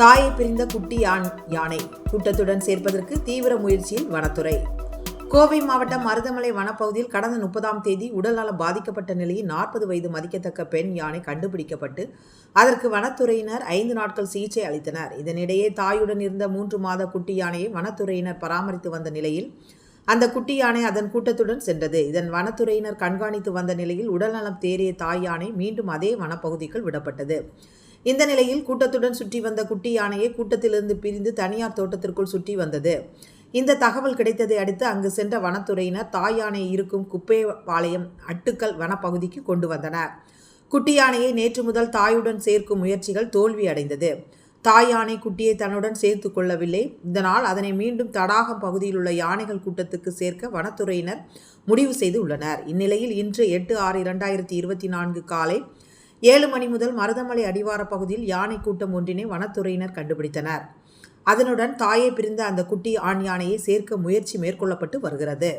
தாயை பிரிந்த குட்டி யான் யானை கூட்டத்துடன் சேர்ப்பதற்கு தீவிர முயற்சியில் வனத்துறை. கோவை மாவட்டம் மருதமலை வனப்பகுதியில் கடந்த முப்பதாம் தேதி உடல்நலம் பாதிக்கப்பட்ட நிலையில் நாற்பது வயது மதிக்கத்தக்க பெண் யானை கண்டுபிடிக்கப்பட்டு அதற்கு வனத்துறையினர் ஐந்து நாட்கள் சிகிச்சை அளித்தனர். இதனிடையே தாயுடன் இருந்த மூன்று மாத குட்டி யானையை வனத்துறையினர் பராமரித்து வந்த நிலையில் அந்த குட்டி யானை அதன் கூட்டத்துடன் சென்றது. இதன் வனத்துறையினர் கண்காணித்து வந்த நிலையில் உடல்நலம் தேறிய தாய் யானை மீண்டும் அதே வனப்பகுதிக்குள் விடப்பட்டது. இந்த நிலையில் கூட்டத்துடன் சுற்றி வந்த குட்டி யானையை கூட்டத்திலிருந்து பிரிந்து தனியார் தோட்டத்திற்குள் சுற்றி வந்தது. இந்த தகவல் கிடைத்ததை அடுத்து அங்கு சென்ற வனத்துறையினர் தாய் யானை இருக்கும் குப்பைபாளையம் அட்டுக்கல் வனப்பகுதிக்கு கொண்டு வந்தனர். குட்டி யானையை நேற்று முதல் தாயுடன் சேர்க்கும் முயற்சிகள் தோல்வி அடைந்தது. தாய் யானை குட்டியை தன்னுடன் சேர்த்து கொள்ளவில்லை. இதனால் அதனை மீண்டும் தடாகம் பகுதியில் உள்ள யானைகள் கூட்டத்துக்கு சேர்க்க வனத்துறையினர் முடிவு செய்து உள்ளனர். இந்நிலையில் இன்று எட்டு ஆறு இரண்டாயிரத்தி இருபத்தி நான்கு காலை ஏழு மணி முதல் மருதமலை அடிவார பகுதியில் யானை கூட்டம் ஒன்றினை வனத்துறையினர் கண்டுபிடித்தனர். அதனுடன் தாயை பிரிந்த அந்த குட்டி ஆண் யானையை சேர்க்க முயற்சி மேற்கொள்ளப்பட்டு வருகிறது.